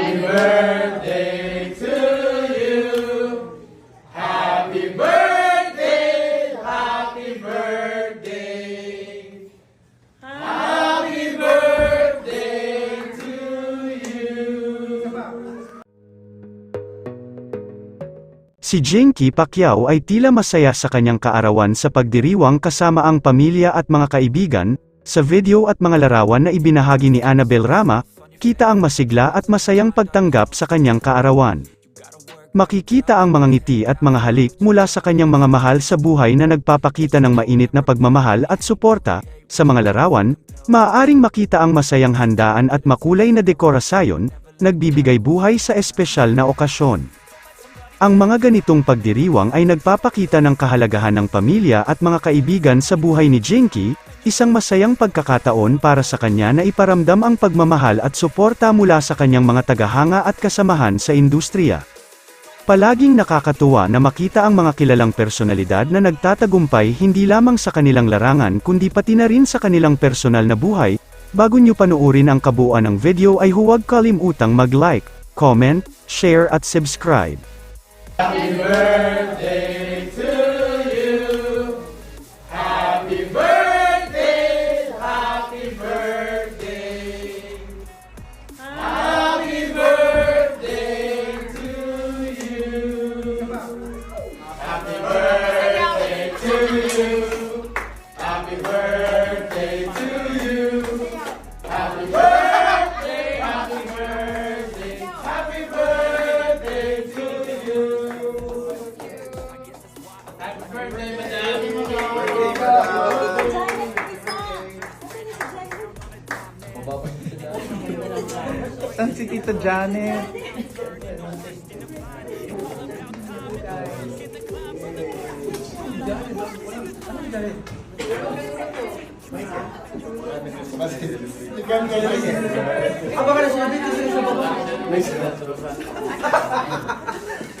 Happy birthday to you. Happy birthday, happy birthday. Happy birthday to you. Si Jinky Pacquiao ay tila masaya sa kanyang kaarawan sa pagdiriwang kasama ang pamilya at mga kaibigan, sa video at mga larawan na ibinahagi ni Annabel Rama, kita ang masigla at masayang pagtanggap sa kanyang kaarawan. Makikita ang mga ngiti at mga halik mula sa kanyang mga mahal sa buhay na nagpapakita ng mainit na pagmamahal at suporta, sa mga larawan, maaaring makita ang masayang handaan at makulay na dekorasyon, nagbibigay buhay sa espesyal na okasyon. Ang mga ganitong pagdiriwang ay nagpapakita ng kahalagahan ng pamilya at mga kaibigan sa buhay ni Jinky, isang masayang pagkakataon para sa kanya na iparamdam ang pagmamahal at suporta mula sa kanyang mga tagahanga at kasamahan sa industriya. Palaging nakakatuwa na makita ang mga kilalang personalidad na nagtatagumpay hindi lamang sa kanilang larangan kundi pati na rin sa kanilang personal na buhay. Bago nyo panuorin ang kabuuan ng video ay huwag kalimutang mag-like, comment, share at subscribe. Happy birthday Happy birthday, madam. Saan si Tita Janet? Apa ka na sinabi? Ito sa baba.